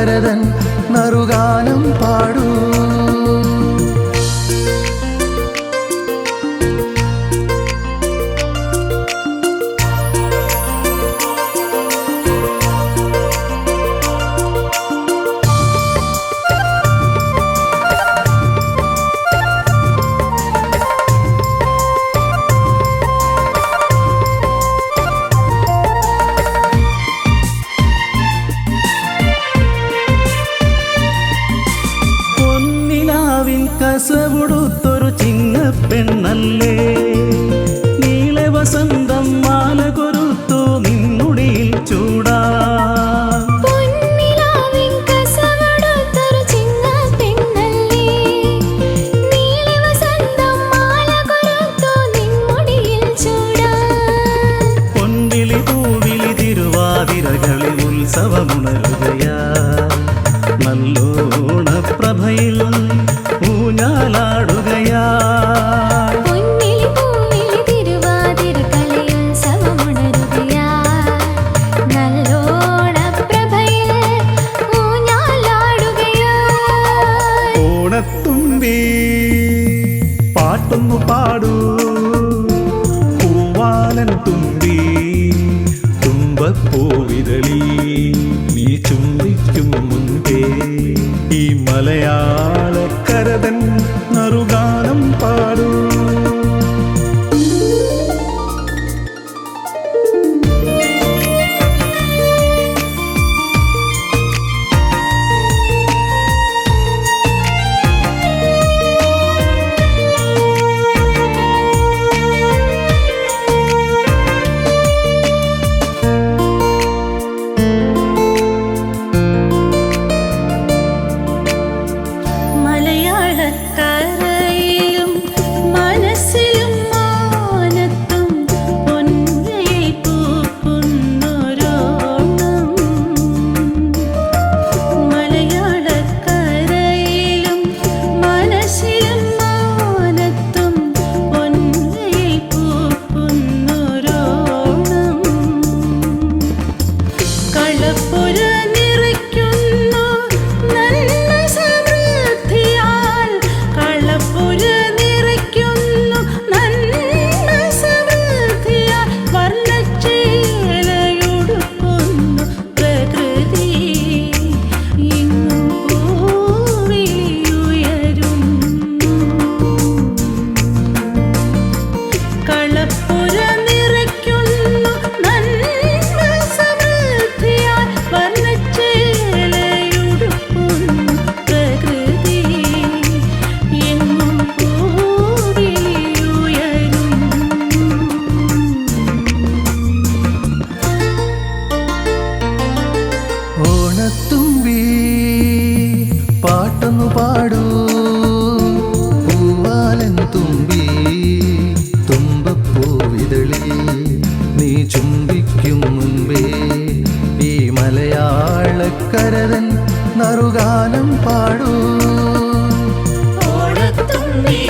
பரதன் శివుడు പാട്ടൊന്നു പാടൂ. പൂവാലൻ തുമ്പി തുമ്പപ്പൂവിരളി നീ ചുംബിക്കും മുൻപേ ഈ മലയാള നറുഗാനം പാടൂ. ഓണത്തുമ്പി